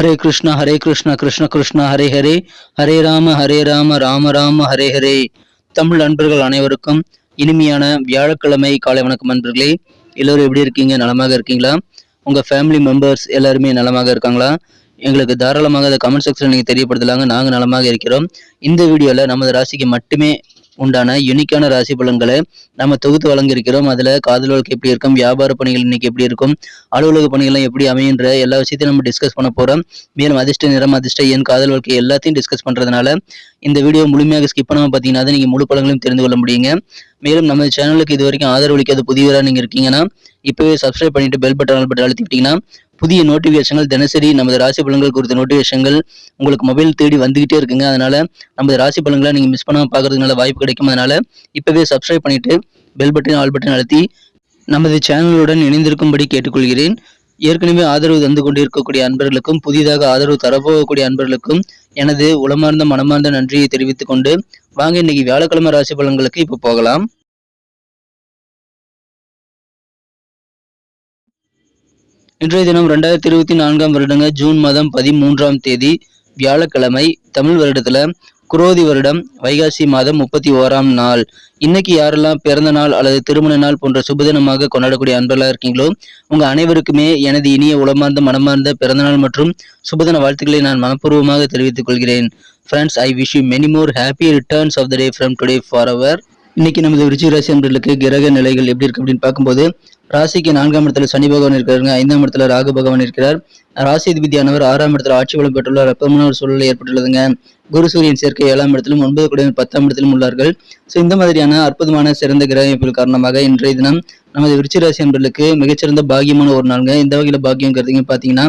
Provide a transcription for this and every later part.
ஹரே கிருஷ்ணா ஹரே கிருஷ்ணா கிருஷ்ண கிருஷ்ணா ஹரே ஹரே. ஹரே ராம ஹரே ராம ராம ராம ஹரே ஹரே. தமிழ் நண்பர்கள் அனைவருக்கும் இனிமையான வியாழக்கிழமை காலை வணக்கம் அன்பர்களே எல்லோரும் எப்படி இருக்கீங்க? நலமாக இருக்கீங்களா? உங்கள் ஃபேமிலி மெம்பர்ஸ் எல்லாருமே நலமாக இருக்காங்களா? எங்களுக்கு தாராளமாக அதை கமெண்ட் செக்ஷன் நீங்கள் தெரியப்படுத்தலாங்க. நாங்கள் நலமாக இருக்கிறோம். இந்த வீடியோவில் நமது ராசிக்கு மட்டுமே உண்டான யுனிக்கான ராசி பலன்களை நம்ம தொகுத்து வழங்கியிருக்கிறோம். அதில் காதல் வாழ்க்கை எப்படி இருக்கும்? வியாபார பணிகள் இன்னைக்கு எப்படி இருக்கும்? அலுவலக பணிகள்லாம் எப்படி அமையுன்ற எல்லா விஷயத்தையும் நம்ம டிஸ்கஸ் பண்ண போகிறோம் மேலும் அதிர்ஷ்ட நிறம் அதிர்ஷ்ட என் காதல் வாழ்க்கை எல்லாத்தையும் டிஸ்கஸ் பண்ணுறதுனால இந்த வீடியோ முழுமையாக ஸ்கிப் பண்ணாமல் பார்த்தீங்கன்னா தான் நீங்கள் முழு பலன்களையும் தெரிந்து கொள்ள முடியுங்க. மேலும் நம்ம சேனலுக்கு இது வரைக்கும் ஆதரவு அளிக்காத புதியவராக நீங்கள் இருக்கீங்கன்னா இப்போவே சப்ஸ்கிரைப் பண்ணிட்டு பெல் பட்டன் பட்டன் அழுத்திக்கிட்டீங்கன்னா புதிய நோட்டிஃபிகேஷன்கள் தினசரி நமது ராசி பலன்கள் குறித்த நோட்டிஃபிகேஷன்கள் உங்களுக்கு மொபைல் தேடி வந்துகிட்டே இருக்குங்க. அதனால நமது ராசி பலன்களை நீங்கள் மிஸ் பண்ணாமல் பார்க்கறதுனால வாய்ப்பு கிடைக்கும். அதனால இப்போவே சப்ஸ்கிரைப் பண்ணிட்டு பெல் பட்டன் ஆல் பட்டன் அழுத்தி நமது சேனலுடன் இணைந்திருக்கும்படி கேட்டுக்கொள்கிறேன். ஏற்கனவே ஆதரவு தந்து கொண்டிருக்கக்கூடிய அன்பர்களுக்கும் புதிதாக ஆதரவு தரப்போகக்கூடிய அன்பர்களுக்கும் எனது உளமார்ந்த மனமார்ந்த நன்றியை தெரிவித்துக் கொண்டு வாங்க இன்னைக்கு வியாழக்கிழமை ராசி பலன்களுக்கு இப்போ போகலாம். இன்றைய தினம் ரெண்டாயிரத்தி இருபத்தி நான்காம் வருடங்க ஜூன் மாதம் பதிமூன்றாம் தேதி வியாழக்கிழமை தமிழ் வருடத்துல குரோதி வருடம் வைகாசி மாதம் முப்பத்தி ஓராம் நாள். இன்னைக்கு யாரெல்லாம் பிறந்த நாள் அல்லது திருமண நாள் போன்ற சுபதினமாக கொண்டாடக்கூடிய அன்பர்களாக இருக்கீங்களோ உங்க அனைவருக்குமே எனது இனிய உளமார்ந்த மனமார்ந்த பிறந்தநாள் மற்றும் சுபதின வாழ்த்துக்களை நான் மனப்பூர்வமாக தெரிவித்துக் கொள்கிறேன். Friends I wish you many more happy returns of the day from today for அவர் இன்னைக்கு நமது விருச்சிக ராசி அன்பர்களுக்கு கிரக நிலைகள் எப்படி இருக்கு அப்படின்னு பார்க்கும்போது ராசிக்கு நான்காம் இடத்துல சனி பகவான் இருக்கிறாருங்க. ஐந்தாம் இடத்துல ராகு பகவான் இருக்கிறார். ராசி அதிபதியானவர் ஆறாம் இடத்துல ஆட்சி வளம் பெற்றுள்ளார். அப்பமான ஒரு சூழ்நிலை ஏற்பட்டுள்ளதுங்க. குரு சூரியன் சேர்க்கை ஏழாம் இடத்திலும் ஒன்பது குடையும் பத்தாம் இடத்திலும் உள்ளார்கள். ஸோ இந்த மாதிரியான அற்புதமான சிறந்த கிரக காரணமாக இன்றைய தினம் நமது விருச்சிராசி அன்பர்களுக்கு மிகச்சிறந்த பாக்கியமான ஒரு நாளுங்க. இந்த வகையில் பாக்கியம் கருதிங்க பார்த்தீங்கன்னா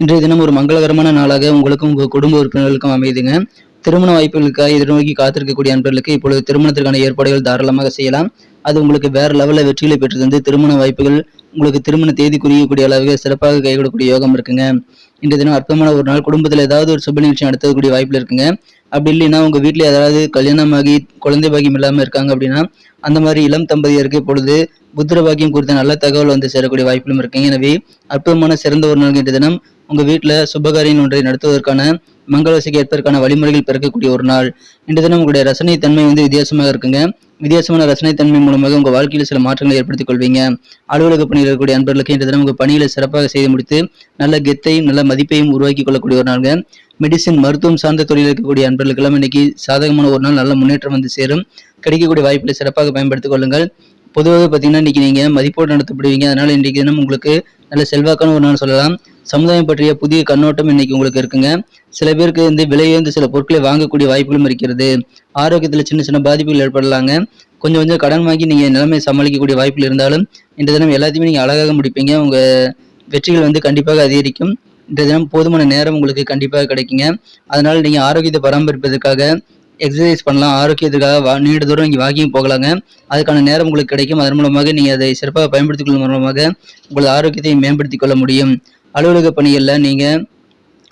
இன்றைய தினம் ஒரு மங்களகரமான நாளாக உங்களுக்கும் உங்கள் குடும்ப உறுப்பினர்களுக்கும் அமையுதுங்க. திருமண வாய்ப்புகளுக்காக எதிர்நோக்கி காத்திருக்கக்கூடிய அன்பர்களுக்கு இப்பொழுது திருமணத்திற்கான ஏற்பாடுகள் தாராளமாக செய்யலாம். அது உங்களுக்கு வேற லெவலில் வெற்றிகளை பெற்று தந்து திருமண வாய்ப்புகள் உங்களுக்கு திருமண தேதி குறியக்கூடிய அளவுக்கு சிறப்பாக கைவிடக்கூடிய யோகம் இருக்குங்க. இன்றைய தினம் அற்பமான ஒரு நாள். குடும்பத்தில் ஏதாவது ஒரு சுப நிகழ்ச்சி நடத்தக்கூடிய வாய்ப்பில் இருக்குங்க. அப்படி இல்லைன்னா உங்க வீட்டில் ஏதாவது கல்யாணமாகி குழந்தை பாக்கியம் இல்லாமல் இருக்காங்க அப்படின்னா அந்த மாதிரி இளம் தம்பதியருக்கு இப்பொழுது புத்திர பாக்கியம் குறித்த நல்ல தகவல் வந்து சேரக்கூடிய வாய்ப்பிலும் இருக்குங்க. எனவே அற்புதமான சிறந்த ஒரு நாள் இன்றைய தினம். உங்க வீட்டில் சுபகாரியம் ஒன்றை நடத்துவதற்கான மங்களவசைக்கு ஏற்பதற்கான வழிமுறைகள் பிறக்கக்கூடிய ஒரு நாள். இன்றைய தினம் உங்களுடைய ரசனை தன்மை வந்து வித்தியாசமாக இருக்குங்க. வித்தியாசமான ரசனை தன்மை மூலமாக உங்கள் வாழ்க்கையில் சில மாற்றங்களை ஏற்படுத்திக் கொள்வீங்க. அலுவலக பணியில் இருக்கக்கூடிய அன்பர்களுக்கு இன்றைய தினம் உங்கள் பணிகளை சிறப்பாக செய்து முடித்து நல்ல கெத்தை நல்ல மதிப்பையும் உருவாக்கி கொள்ளக்கூடிய ஒரு நாளுங்க. மெடிசின் மருத்துவம் சார்ந்த தொழில் இருக்கக்கூடிய அன்பர்களுக்கெல்லாம் இன்னைக்கு சாதகமான ஒரு நாள் நல்ல முன்னேற்றம் வந்து சேரும். கிடைக்கக்கூடிய வாய்ப்புகளை சிறப்பாக பயன்படுத்திக் கொள்ளுங்கள். பொதுவாக பார்த்தீங்கன்னா இன்னைக்கு நீங்க மதிப்போடு நடத்தப்படுவீங்க. அதனால இன்றைக்கு தினம் உங்களுக்கு நல்ல செல்வாக்கான ஒரு நாள் சொல்லலாம். சமுதாயம் பற்றிய புதிய கண்ணோட்டம் இன்னைக்கு உங்களுக்கு இருக்குங்க. சில பேருக்கு வந்து விலையுயர்ந்த சில பொருட்களை வாங்கக்கூடிய வாய்ப்புகளும் இருக்கிறது. ஆரோக்கியத்தில் சின்ன சின்ன பாதிப்புகள் ஏற்படலாங்க. கொஞ்சம் கொஞ்சம் கடன் வாங்கி நீங்கள் நிலைமை சமாளிக்கக்கூடிய வாய்ப்புகள் இருந்தாலும் இந்த தினம் எல்லாத்தையுமே நீங்கள் அழகாக முடிப்பீங்க. உங்கள் வெற்றிகள் வந்து கண்டிப்பாக அதிகரிக்கும். தினம் போதுமான நேரம் உங்களுக்கு கண்டிப்பாக கிடைக்குங்க. அதனால் நீங்கள் ஆரோக்கியத்தை பராமரிப்பதற்காக எக்ஸசைஸ் பண்ணலாம். ஆரோக்கியத்துக்காக வா நீண்ட தூரம் இங்கே வாக்கிங் போகலாங்க. அதுக்கான நேரம் உங்களுக்கு கிடைக்கும். அதன் மூலமாக நீங்கள் அதை சிறப்பாக பயன்படுத்திக் கொள்ளும் மூலமாக உங்களது ஆரோக்கியத்தை மேம்படுத்திக் கொள்ள முடியும். அலுவலக பணிகளில் நீங்கள்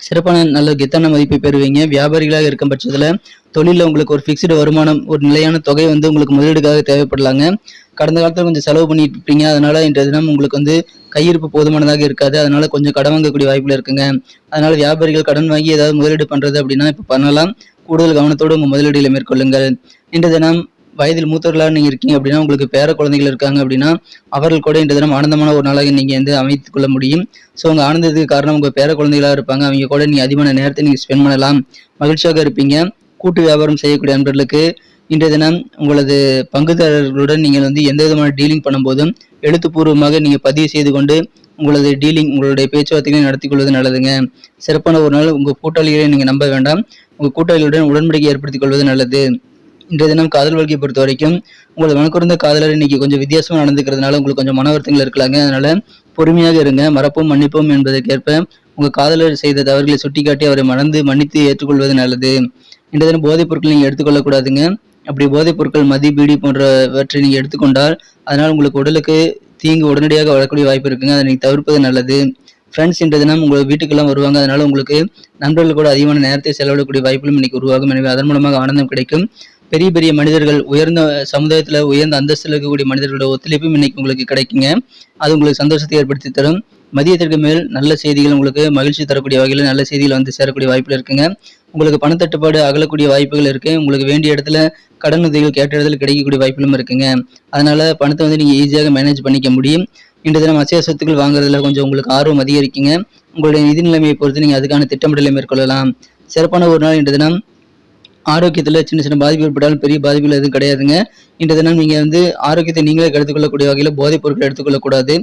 சிறப்பான நல்ல கெத்தான மதிப்பை பெறுவீங்க. வியாபாரிகளாக இருக்கும் பட்சத்தில் தொழிலில் உங்களுக்கு ஒரு ஃபிக்ஸ்டு வருமானம் ஒரு நிலையான தொகை வந்து உங்களுக்கு முதலீடுக்காக தேவைப்படலாங்க. கடந்த காலத்தில் கொஞ்சம் செலவு பண்ணிட்டு இருப்பீங்க அதனால் இன்றைய தினம் உங்களுக்கு வந்து கையிருப்பு போதுமானதாக இருக்காது. அதனால் கொஞ்சம் கடன் வாங்கக்கூடிய வாய்ப்பில் இருக்குங்க. அதனால் வியாபாரிகள் கடன் வாங்கி ஏதாவது முதலீடு பண்ணுறது அப்படின்னா இப்போ பண்ணலாம். கூடுதல் கவனத்தோடு உங்கள் முதலீடுகளை மேற்கொள்ளுங்கள். இன்றைய தினம் வயதில் மூத்தவர்களாக நீங்கள் இருக்கீங்க அப்படின்னா உங்களுக்கு பேர குழந்தைகள் இருக்காங்க அப்படின்னா அவர்கள் கூட இன்று தினம் ஆனந்தமான ஒரு நாளாக நீங்கள் வந்து அமைத்துக் கொள்ள முடியும். ஸோ உங்கள் ஆனந்தத்துக்கு காரணம் உங்கள் பேர குழந்தைகளாக இருப்பாங்க. அவங்க கூட நீங்கள் அதிகமான நேரத்தை நீங்கள் ஸ்பெண்ட் பண்ணலாம். மகிழ்ச்சியாக இருப்பீங்க. கூட்டு வியாபாரம் செய்யக்கூடிய நண்பர்களுக்கு இன்றைய தினம் உங்களது பங்குதாரர்களுடன் நீங்கள் வந்து எந்த விதமான டீலிங் பண்ணும்போதும் எழுத்துப்பூர்வமாக நீங்கள் பதிவு செய்து கொண்டு உங்களது டீலிங் உங்களுடைய பேச்சுவார்த்தைகளை நடத்தி கொள்வது நல்லதுங்க. சிறப்பான ஒரு நாள் உங்கள் கூட்டாளிகளை நீங்கள் நம்ப வேண்டாம். உங்கள் கூட்டாளிகளுடன் உடன்படிக்கை ஏற்படுத்திக் கொள்வது நல்லது. இன்றைய தினம் காதல் வாழ்க்கையை பொறுத்த வரைக்கும் உங்களது மனக்குறந்த காதலர் இன்னைக்கு கொஞ்சம் வித்தியாசமாக நடந்துக்கிறதுனால உங்களுக்கு கொஞ்சம் மன வருத்தங்கள் இருக்கலாங்க. அதனால பொறுமையாக இருங்க மறப்போம் மன்னிப்போம் என்பதற்கேற்ப உங்க காதலர் செய்த தவறுகளை சுட்டிக்காட்டி அவரை மறந்து மன்னித்து ஏற்றுக்கொள்வது நல்லது. இன்றைய தினம் போதைப் பொருட்கள் நீங்க எடுத்துக்கொள்ளக்கூடாதுங்க அப்படி போதைப் பொருட்கள் மதி பீடி போன்றவற்றை நீங்க எடுத்துக்கொண்டால் அதனால் உங்களுக்கு உடலுக்கு தீங்கு உடனடியாக வரக்கூடிய வாய்ப்பு இருக்குங்க. அதை நீங்க தவிர்ப்பது நல்லது. ஃப்ரெண்ட்ஸ் இன்றைய தினம் உங்கள் வீட்டுக்கெல்லாம் வருவாங்க. அதனால உங்களுக்கு நண்பர்கள் கூட அதிகமான நேரத்தை செலவிடக்கூடிய வாய்ப்புகளும் இன்னைக்கு உருவாகும். எனவே அதன் மூலமாக ஆனந்தம் கிடைக்கும். பெரிய பெரிய மனிதர்கள் உயர்ந்த சமுதாயத்தில் உயர்ந்த அந்தஸ்தில் இருக்கக்கூடிய மனிதர்களோட ஒத்துழைப்பும் இன்னைக்கு உங்களுக்கு கிடைக்குங்க. அது உங்களுக்கு சந்தோஷத்தை ஏற்படுத்தி தரும். மதியத்திற்கு மேல் நல்ல செய்திகள் உங்களுக்கு மகிழ்ச்சி தரக்கூடிய வகையில் நல்ல செய்திகள் வந்து சேரக்கூடிய வாய்ப்புகள் இருக்குங்க. உங்களுக்கு பணத்தட்டுப்பாடு அகலக்கூடிய வாய்ப்புகள் இருக்குது உங்களுக்கு வேண்டிய இடத்துல கடன் உதவிகள் கேட்ட இடத்துல கிடைக்கக்கூடிய வாய்ப்புகளும் இருக்குங்க. அதனால் பணத்தை வந்து நீங்கள் ஈஸியாக மேனேஜ் பண்ணிக்க முடியும். இன்று தினம் அசைய சொத்துக்கள் வாங்குறதுல கொஞ்சம் உங்களுக்கு ஆர்வம் அதிகரிக்குங்க. உங்களுடைய நிதி நிலைமையை பொறுத்து நீங்கள் அதுக்கான திட்டமிடலை மேற்கொள்ளலாம். சிறப்பான ஒரு நாள் இன்று தினம். ஆரோக்கியத்தில் சின்ன சின்ன பாதிப்பு ஏற்பட்டாலும் பெரிய பாதிப்புகள் எதுவும் கிடையாதுங்க. இன்றைய தினம் நீங்கள் வந்து ஆரோக்கியத்தை நீங்களே எடுத்துக்கொள்ளக்கூடிய வகையில் போதைப் பொருட்கள் எடுத்துக்கொள்ளக்கூடாது.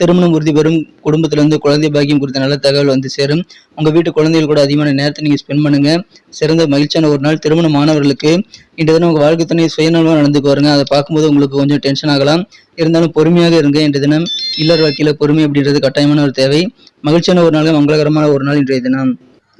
திருமணம் உறுதி பெறும் குடும்பத்திலிருந்து குழந்தை பாக்கியம் குறித்த நல்ல தகவல் வந்து சேரும். உங்கள் வீட்டு குழந்தைகள் கூட அதிகமான நேரத்தை நீங்கள் ஸ்பெண்ட் பண்ணுங்கள் சிறந்த மகிழ்ச்சியான ஒரு நாள் திருமண மாணவர்களுக்கு இன்றைய தினம் உங்கள் வாழ்க்கை துணை சுயநலமாக நடந்துக்கு வருங்க அதை பார்க்கும்போது உங்களுக்கு கொஞ்சம் டென்ஷன் ஆகலாம். இருந்தாலும் பொறுமையாக இருங்க இன்றைய தினம். இல்லற வாழ்க்கையில் பொறுமை அப்படின்றது கட்டாயமான ஒரு தேவை. மகிழ்ச்சியான ஒரு நாள் மங்களகரமான ஒரு நாள் இன்றைய தினம்.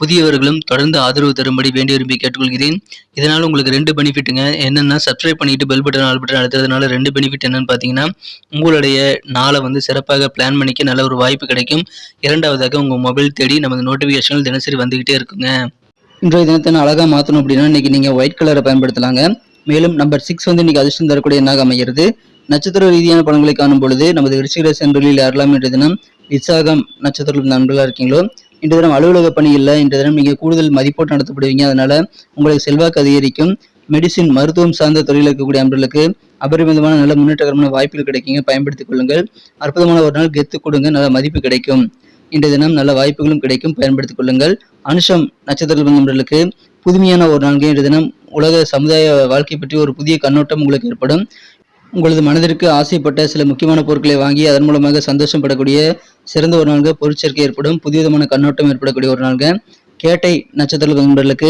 புதியவர்களும் தொடர்ந்து ஆதரவு தரும்படி வேண்டி விரும்பி கேட்டுக்கொள்கிறேன். இதனால் உங்களுக்கு ரெண்டு பெனிஃபிட்டுங்க என்னென்னா சப்ஸ்கிரைப் பண்ணிட்டு பெல் பட்டன் ஆல் பட்டன் அழுத்துறதுனால ரெண்டு பெனிஃபிட் என்னன்னு பார்த்தீங்கன்னா உங்களுடைய நாளை வந்து சிறப்பாக பிளான் பண்ணிக்க நல்ல ஒரு வாய்ப்பு கிடைக்கும். இரண்டாவதாக உங்கள் மொபைல் தேடி நமது நோட்டிஃபிகேஷன்கள் தினசரி வந்துகிட்டே இருக்குங்க. இன்றைய தினத்தை அழகாக மாற்றணும் அப்படின்னா இன்னைக்கு நீங்கள் ஒயிட் கலரை பயன்படுத்தலாங்க. மேலும் நம்பர் சிக்ஸ் வந்து இன்னைக்கு அதிர்ஷ்டம் தரக்கூடிய எண்ணாக அமைகிறது? நட்சத்திர ரீதியான பலன்களை காணும் பொழுது நமது விருச்சிக சென்றலில் யாரெல்லாம் இன்றைய தினம்? விசாகம் நட்சத்திரம் நண்பர்களாக இருக்கீங்களோ? இன்று தினம் அலுவலக பணி இல்லை இன்று தினம் நீங்கள் கூடுதல் மதிப்போட்டு நடத்தப்படுவீங்க. அதனால உங்களுக்கு செல்வாக்கு அதிகரிக்கும். மெடிசின் மருத்துவம் சார்ந்த தொழில் இருக்கக்கூடிய அன்பர்களுக்கு அபரிமிதமான நல்ல முன்னேற்றகரமான வாய்ப்புகள் கிடைக்குங்க. பயன்படுத்திக் கொள்ளுங்கள். அற்புதமான ஒரு நாள் கெத்து கொடுங்க. நல்ல மதிப்பு கிடைக்கும். இன்றைய தினம் நல்ல வாய்ப்புகளும் கிடைக்கும். பயன்படுத்திக் கொள்ளுங்கள். அனுஷம் நட்சத்திர நண்பர்களுக்கு புதுமையான ஒரு நான்கு இன்றைய தினம் உலக சமுதாய வாழ்க்கை பற்றி ஒரு புதிய கண்ணோட்டம் உங்களுக்கு ஏற்படும். உங்களது மனதிற்கு ஆசைப்பட்ட சில முக்கியமான பொருட்களை வாங்கி அதன் மூலமாக சந்தோஷப்படக்கூடிய சிறந்த ஒரு நாள்கள் பொருட்சேர்க்கை ஏற்படும் புதுவிதமான கண்ணோட்டம் ஏற்படக்கூடிய ஒரு நாள்கள் கேட்டை நட்சத்திர நண்பர்களுக்கு.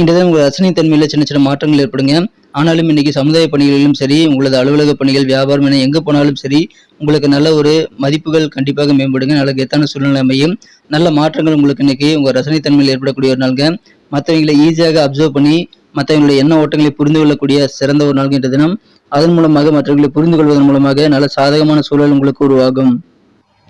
இன்றைய உங்கள் ரசனை தன்மையில் சின்ன சின்ன மாற்றங்கள் ஏற்படுங்க. ஆனாலும் இன்னைக்கு சமுதாய பணிகளிலும் சரி உங்களது அலுவலக பணிகள் வியாபாரம் என எங்கே போனாலும் சரி உங்களுக்கு நல்ல ஒரு மதிப்புகள் கண்டிப்பாக மேம்படுங்க. நல்ல கெத்தான சூழ்நிலை அமையும். நல்ல மாற்றங்கள் உங்களுக்கு இன்னைக்கு உங்கள் ரசனை தன்மையில் ஏற்படக்கூடிய ஒரு நாள்கள் மற்றவங்களை ஈஸியாக அப்சர்வ் பண்ணி மற்றவங்களுடைய எண்ண ஓட்டங்களை புரிந்து கொள்ளக்கூடிய சிறந்த ஒரு நாள்கின்ற தினம். அதன் மூலமாக மற்றவர்களை புரிந்து கொள்வதன் மூலமாக நல்ல சாதகமான சூழல் உங்களுக்கு உருவாகும்.